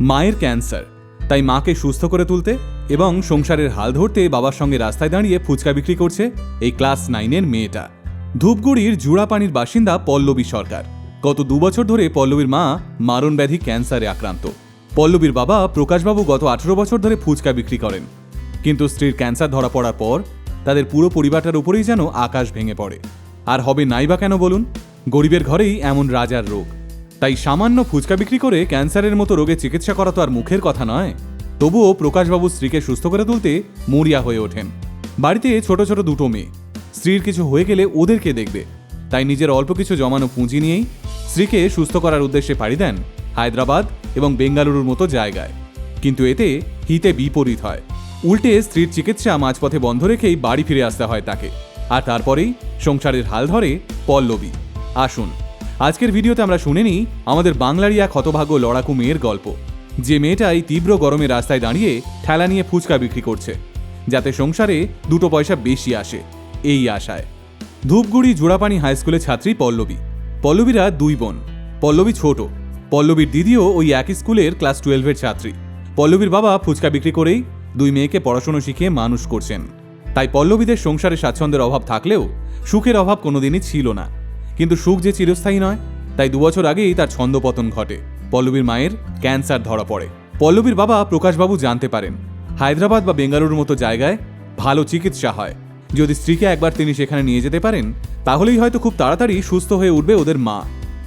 মায়ের ক্যান্সার। তাই মাকে সুস্থ করে তুলতে এবং সংসারের হাল ধরতে বাবার সঙ্গে রাস্তায় দাঁড়িয়ে ফুচকা বিক্রি করছে এই ক্লাস নাইনের মেয়েটা। ধূপগুড়ির জুড়াপানির বাসিন্দা পল্লবী সরকার। গত দুবছর ধরে পল্লবীর মা মারণ ব্যাধি ক্যান্সারে আক্রান্ত। পল্লবীর বাবা প্রকাশবাবু গত আঠেরো বছর ধরে ফুচকা বিক্রি করেন। কিন্তু স্ত্রীর ক্যান্সার ধরা পড়ার পর তাদের পুরো পরিবারটার উপরেই যেন আকাশ ভেঙে পড়ে। আর হবে নাই বা কেন বলুন? গরিবের ঘরেই এমন রাজার রোগ। তাই সামান্য ফুচকা বিক্রি করে ক্যান্সারের মতো রোগে চিকিৎসা করা তো আর মুখের কথা নয়। তবুও প্রকাশবাবু স্ত্রীকে সুস্থ করে তুলতে মরিয়া হয়ে ওঠেন। বাড়িতে ছোট ছোট দুটো মেয়ে। স্ত্রীর কিছু হয়ে গেলে ওদেরকে দেখবে। তাই নিজের অল্প কিছু জমানো পুঁজি নিয়েই স্ত্রীকে সুস্থ করার উদ্দেশ্যে পাড়ি দেন হায়দ্রাবাদ এবং বেঙ্গালুরুর মতো জায়গায়। কিন্তু এতে হিতে বিপরীত হয়। উল্টে স্ত্রীর চিকিৎসা মাঝপথে বন্ধ রেখেই বাড়ি ফিরে আসতে হয় তাকে। আর তারপরেই সংসারের হাল ধরে পল্লবী। আসুন। আজকের ভিডিওতে আমরা শুনে নিই আমাদের বাংলারই এক হতভাগ্য লড়াকু মেয়ের গল্প। যে মেয়েটা এই তীব্র গরমে রাস্তায় দাঁড়িয়ে ঠেলা নিয়ে ফুচকা বিক্রি করছে, যাতে সংসারে দুটো পয়সা বেশি আসে, এই আশায়। ধূপগুড়ি জোড়াপানি হাই স্কুলের ছাত্রী পল্লবী। পল্লবীরা দুই বোন, পল্লবী ছোট, পল্লবীর দিদিও ওই একই স্কুলের ক্লাস টুয়েলভের ছাত্রী। পল্লবীর বাবা ফুচকা বিক্রি করেই দুই মেয়েকে পড়াশুনো শিখিয়ে মানুষ করছেন। তাই পল্লবীদের সংসারে স্বাচ্ছন্দ্যের অভাব থাকলেও সুখের অভাব কোনোদিনই ছিল না। কিন্তু সুখ যে চিরস্থায়ী নয়, তাই দুবছর আগেই তার ছন্দপতন ঘটে। পল্লবীর মায়ের ক্যান্সার ধরা পড়ে। পল্লবীর বাবা প্রকাশবাবু জানতে পারেন, হায়দ্রাবাদ বা বেঙ্গালুরুর মতো জায়গায় ভালো চিকিৎসা হয়। যদি স্ত্রীকে একবার তিনি সেখানে নিয়ে যেতে পারেন, তাহলেই হয়তো খুব তাড়াতাড়ি সুস্থ হয়ে উঠবে ওদের মা।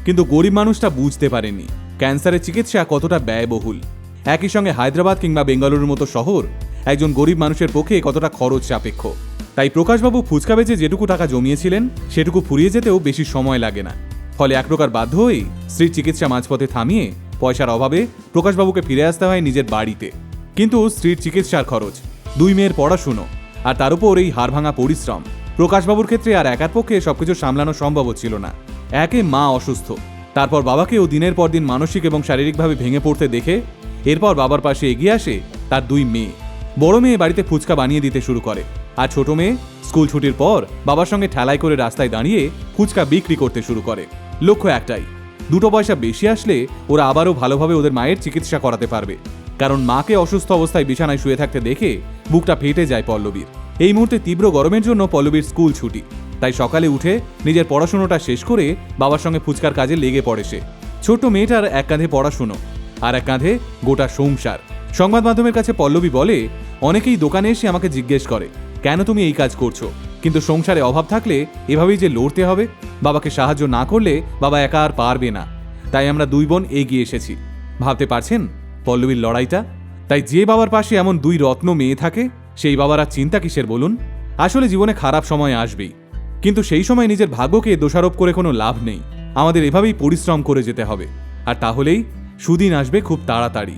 কিন্তু গরিব মানুষটা বুঝতে পারেনি, ক্যান্সারের চিকিৎসা কতটা ব্যয়বহুল। একই সঙ্গে হায়দ্রাবাদ কিংবা বেঙ্গালুরুর মতো শহর একজন গরিব মানুষের পক্ষে কতটা খরচ সাপেক্ষ। তাই প্রকাশবাবু ফুচকা বেচে যেটুকু টাকা জমিয়েছিলেন, সেটুকু ফুরিয়ে যেতেও বেশি সময় লাগে না। ফলে এক প্রকার বাধ্য হয়েই স্ত্রীর চিকিৎসা মাঝপথে থামিয়ে পয়সার অভাবে প্রকাশবাবুকে ফিরে আসতে হয় নিজের বাড়িতে। কিন্তু স্ত্রীর চিকিৎসার খরচ, দুই মেয়ের পড়াশুনো আর তার উপর এই হাড়ভাঙা পরিশ্রম, প্রকাশবাবুর ক্ষেত্রে আর একার পক্ষে সবকিছু সামলানো সম্ভব ছিল না। একে মা অসুস্থ, তারপর বাবাকেও দিনের পর দিন মানসিক এবং শারীরিকভাবে ভেঙে পড়তে দেখে, এরপর বাবার পাশে এগিয়ে আসে তার দুই মেয়ে। বড় মেয়ে বাড়িতে ফুচকা বানিয়ে দিতে শুরু করে। আর ছোট মেয়ে স্কুল ছুটির পর বাবার সঙ্গে ঠেলাই করে রাস্তায় দাঁড়িয়ে ফুচকা বিক্রি করতে শুরু করে। লক্ষ্য একটাই, দুটো পয়সা বেশি আসলে ওরা আবারও ভালোভাবে ওদের মায়ের চিকিৎসা করাতে পারবে। কারণ মাকে অসুস্থ অবস্থায় বিছানায় শুয়ে থাকতে দেখে বুকটা ফেটে যায় পল্লবীর। এই মুহূর্তে তীব্র গরমের জন্য পল্লবীর স্কুল ছুটি। তাই সকালে উঠে নিজের পড়াশুনোটা শেষ করে বাবার সঙ্গে ফুচকার কাজে লেগে পড়ে সে। ছোট্ট মেয়েটার এক কাঁধে পড়াশুনো, আর এক কাঁধে গোটা সংসার সংবাদ মাধ্যমের কাছে পল্লবী বলে, অনেকেই দোকানে এসে আমাকে জিজ্ঞেস করে, কেন তুমি এই কাজ করছ? কিন্তু সংসারে অভাব থাকলে এভাবেই যে লড়তে হবে, বাবাকে সাহায্য না করলে বাবা একা আর পারবে না। তাই আমরা দুই বোন এগিয়ে এসেছি। ভাবতে পারছেন পল্লবীর লড়াইটা? তাই যে বাবার পাশে এমন দুই রত্ন মেয়ে থাকে, সেই বাবার আর চিন্তা কিসের বলুন? আসলে জীবনে খারাপ সময় আসবেই। কিন্তু সেই সময় নিজের ভাগ্যকে দোষারোপ করে কোনো লাভ নেই। আমাদের এভাবেই পরিশ্রম করে যেতে হবে। আর তাহলেই সুদিন আসবে খুব তাড়াতাড়ি।